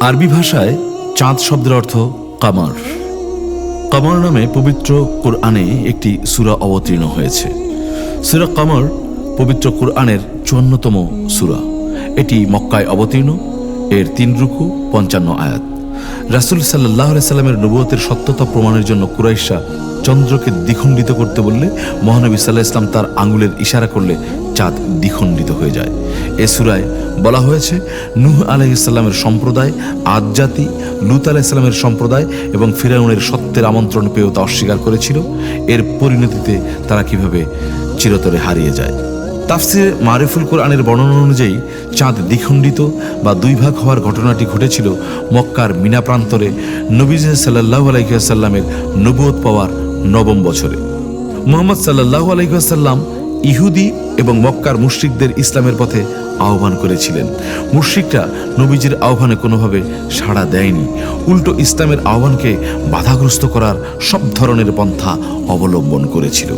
আরবি ভাষায় চাঁদ শব্দের অর্থ কামার। কামার নামে পবিত্র কোরআনে একটি সূরা অবতীর্ণ হয়েছে। সুরা কামার পবিত্র কোরআনের চুয়ান্নতম সূরা। এটি মক্কায় অবতীর্ণ, এর তিন রুকু, পঞ্চান্ন আয়াত। রাসুল সাল্লাহ সাল্লামের নবুয়তের সত্যতা প্রমাণের জন্য কুরাইশা চন্দ্রকে দ্বিখণ্ডিত করতে বললে মহানবী সাল্লাহ ইসলাম তার আঙুলের ইশারা করলে চাঁদ দ্বিখণ্ডিত হয়ে যায়। এ সুরায় বলা হয়েছে, নূহ আলাইসাল্লামের সম্প্রদায় আদ জাতি লুত আলাইসাল্লামের সম্প্রদায় এবং ফিরাউনের সত্যের আমন্ত্রণ পেয়েও তা অস্বীকার করেছিল। এর পরিণতিতে তারা কীভাবে চিরতরে হারিয়ে যায়? তাফসিরে মারিফুল কোরআনের বর্ণনা অনুযায়ী, চাঁদ দ্বিখণ্ডিত বা দুই ভাগ হওয়ার ঘটনাটি ঘটেছিল মক্কার মিনা প্রান্তরে নবীজ সাল্লাহ আলাইসাল্লামের নবুয়ত পাওয়ার নবম বছরে। মোহাম্মদ সাল্লাহ আলাইসাল্লাম ইহুদি এবং মক্কার মুশ্রিকদের ইসলামের পথে আহ্বান করেছিলেন। মুশ্রিকরা নবীজির আহ্বানে কোনোভাবে সাড়া দেয়নি। উল্টো ইসলামের আহ্বানকে বাধাগ্রস্ত করার সব ধরনের পন্থা অবলম্বন করেছিল।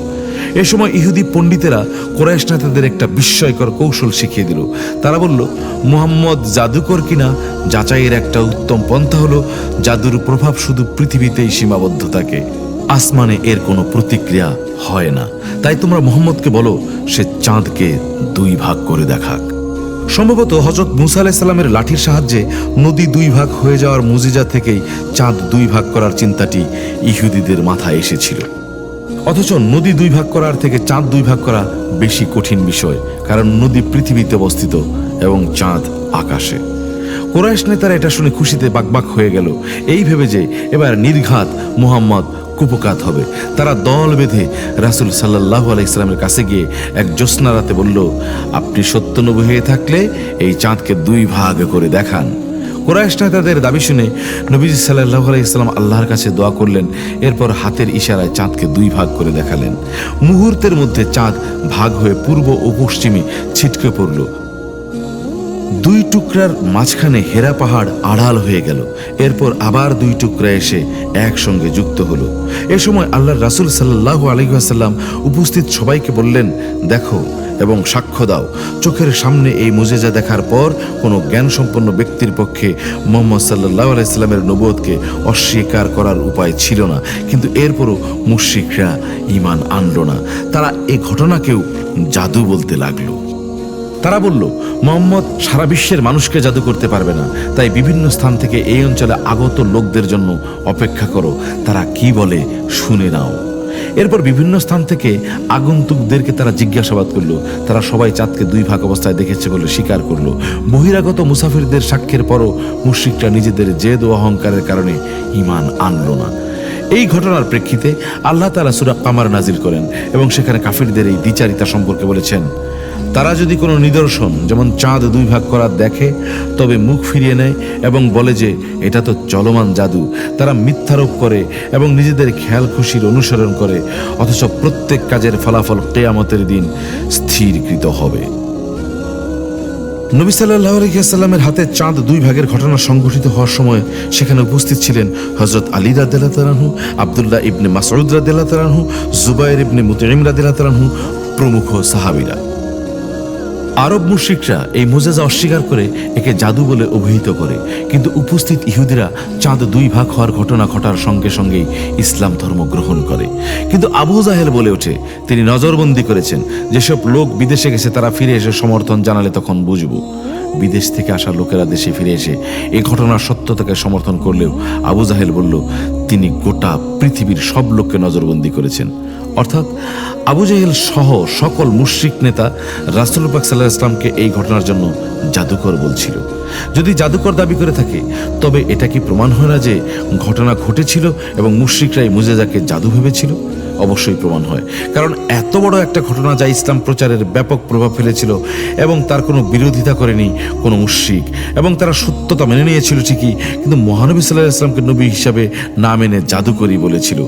এ সময় ইহুদি পণ্ডিতেরা কোরাইশ নেতাদের একটা বিস্ময়কর কৌশল শিখিয়ে দিল। তারা বলল, মুহাম্মদ জাদুকর কিনা যাচাইয়ের একটা উত্তম পন্থা হলো জাদুর প্রভাব শুধু পৃথিবীতেই সীমাবদ্ধ থাকে। আসমানে এর কোনো প্রতিক্রিয়া হয় না। তাই তোমরা মোহাম্মদকে বলো, সে চাঁদকে দুই ভাগ করে দেখাক। সম্ভবত হজরত মুসা আলাইসাল্লামের লাঠির সাহায্যে নদী দুই ভাগ হয়ে যাওয়ার মুজিজা থেকেই চাঁদ দুই ভাগ করার চিন্তাটি ইহুদিদের মাথায় এসেছিল। অথচ নদী দুই ভাগ করার থেকে চাঁদ দুই ভাগ করা বেশি কঠিন বিষয়, কারণ নদী পৃথিবীতে অবস্থিত এবং চাঁদ আকাশে। কোরাইশ নেতারা এটা শুনে খুশিতে বাকবাক হয়ে গেল। এই ভেবে যে এবার নির্ঘাত মোহাম্মদ কুপকাত হবে। তারা দল বেঁধে রাসুল সাল্লাহ আলাইসলামের কাছে গিয়ে এক জ্যোৎস্না রাতে বলল, আপনি সত্যনবী হয়ে থাকলে এই চাঁদকে দুই ভাগ করে দেখান। কোরআশ নেতাদের দাবি শুনে নবীজি সাল্লাহ আলাইসাল্লাম আল্লাহর কাছে দোয়া করলেন, এরপর হাতের ইশারায় চাঁদকে দুই ভাগ করে দেখালেন। মুহূর্তের মধ্যে চাঁদ ভাগ হয়ে পূর্ব ও পশ্চিমে ছিটকে পড়ল। দুই টুকরার মাঝখানে হেরা পাহাড় আড়াল হয়ে গেল। এরপর আবার দুই টুকরা এসে একসঙ্গে যুক্ত হলো। এ সময় আল্লাহর রাসুল সাল্লাহ আলহিহাসাল্লাম উপস্থিত সবাইকে বললেন, দেখো এবং সাক্ষ্য দাও, চোখের সামনে এই মুজেজা দেখার পর কোনো জ্ঞানসম্পন্ন ব্যক্তির পক্ষে মোহাম্মদ সাল্লাহ আলাইস্লামের নবোধকে অস্বীকার করার উপায় ছিল না। কিন্তু এরপরও মুশ্রিকরা ইমান আনল না। তারা এ ঘটনাকেও জাদু বলতে লাগল। তারা বলল, মোহাম্মদ সারা বিশ্বের মানুষকে জাদু করতে পারবে না। তাই বিভিন্ন স্থান থেকে এই অঞ্চলে আগত লোকদের জন্য অপেক্ষা করো। তারা কি বলে শুনে নাও। এরপর বিভিন্ন স্থান থেকে আগন্তুকদেরকে তারা জিজ্ঞাসাবাদ করল। তারা সবাই চাঁদকে দুই ভাগ অবস্থায় দেখেছে বলে স্বীকার করল। বহিরাগত মুসাফিরদের সাক্ষ্যের পরও মুশ্রিকরা নিজেদের জেদ ও অহংকারের কারণে ইমান আনলো না। এই ঘটনার প্রেক্ষিতে আল্লাহ তালা সুরা কামার নাজিল করেন এবং সেখানে কাফিরদের এই দ্বিচারিতা সম্পর্কে বলেছেন তারা যদি কোনো নিদর্শন, যেমন চাঁদ দুই ভাগ করা দেখে, তবে মুখ ফিরিয়ে নেয় এবং বলে যে, এটা তো চলমান জাদু। তারা মিথ্যারোপ করে এবং নিজেদের খেয়াল খুশির অনুসরণ করে, অথচ প্রত্যেক কাজের ফলাফল কেয়ামতের দিন স্থিরকৃত হবে। নবী সাল্লাহ আলহিহাস্লামের হাতে চাঁদ দুই ভাগের ঘটনা সংঘটিত হওয়ার সময় সেখানে উপস্থিত ছিলেন হজরত আলী রাদিল্লা তালাহু আবদুল্লাহ ইবনে মাসউদ রাদিল্লা তালাহু জুবাইর ইবনে মুতরিম রাদিল্লা তালাহু প্রমুখ সাহাবিরা। আরব মুশ্রিকরা এই মোজেজা অস্বীকার করে একে জাদু বলে অভিহিত করে। কিন্তু উপস্থিত ইহুদিরা চাঁদ দুই ভাগ হওয়ার ঘটনা ঘটার সঙ্গে সঙ্গেই ইসলাম ধর্ম গ্রহণ করে। কিন্তু আবু জাহেল বলে ওঠে, তিনি নজরবন্দি করেছেন, যেসব লোক বিদেশে গেছে তারা ফিরে এসে সমর্থন জানালে তখন বুঝব। বিদেশ থেকে আসা লোকেরা দেশে ফিরে এসে এই ঘটনার সত্যতাকে সমর্থন করলেও আবু জাহেল বলল, তিনি গোটা পৃথিবীর সব লোককে নজরবন্দি করেছেন। অর্থাৎ আবু জাহেল সহ সকল মুশ্রিক নেতা রাসুল পাক সাল্লাহ ইসলামকে এই ঘটনার জন্য জাদুকর বলছিল। যদি জাদুকর দাবি করে থাকে, তবে এটা কি প্রমাণ হয় না যে ঘটনা ঘটেছিল এবং মুশ্রিকরা এই মুজেজাকে জাদু ভেবেছিল? অবশ্যই প্রমাণ হয়। কারণ এত বড় একটা ঘটনা যা ইসলাম প্রচারের ব্যাপক প্রভাব ফেলেছিল এবং তার কোনো বিরোধিতা করেনি কোনো মুশ্রিক এবং তারা সত্যতা মেনে নিয়েছিল ঠিকই, কিন্তু মহানবী সাল্লাহ ইসলামকে নবী হিসাবে না মেনে জাদুকরি বলেছিল।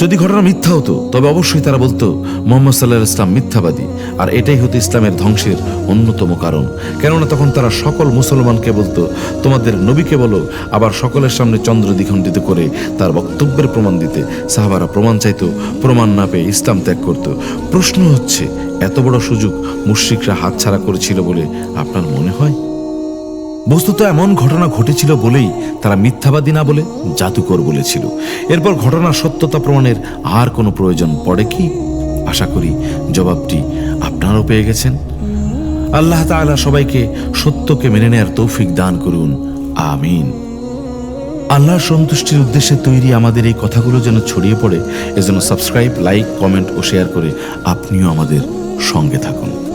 যদি ঘটনা মিথ্যা হতো, তবে অবশ্যই তারা বলতো মোহাম্মদ সাল্লাহ ইসলাম মিথ্যাবাদী, আর এটাই হতো ইসলামের ধ্বংসের অন্যতম কারণ। কেননা তখন তারা সকল মুসলমানকে বলতো, তোমাদের নবীকে বলো, আবার সকলের সামনে চন্দ্র দ্বিখণ্ডিত করে তার বক্তব্যের প্রমাণ দিতে। সাহাবারা প্রমাণ চাইত, প্রমাণ না পেয়ে ইসলাম ত্যাগ করত। প্রশ্ন হচ্ছে, এত বড় সুযোগ মুশ্রিকরা হাতছাড়া করেছিল বলে আপনার মনে হয়? বস্তুত এমন ঘটনা ঘটেছিল বলেই তারা মিথ্যাবাদী না বলে জাদুকর বলেছিল। এরপর ঘটনার সত্যতা প্রমাণের আর কোনো প্রয়োজন পড়ে কি? আশা করি জবাবটি আপনারাও পেয়ে গেছেন। আল্লাহ তাআলা সবাইকে সত্যকে মেনে নেয়ার তৌফিক দান করুন। আমিন। আল্লাহর সন্তুষ্টির উদ্দেশ্যে তৈরি আমাদের এই কথাগুলো যেন ছড়িয়ে পড়ে, এজন্য সাবস্ক্রাইব, লাইক, কমেন্ট ও শেয়ার করে আপনিও আমাদের সঙ্গে থাকুন।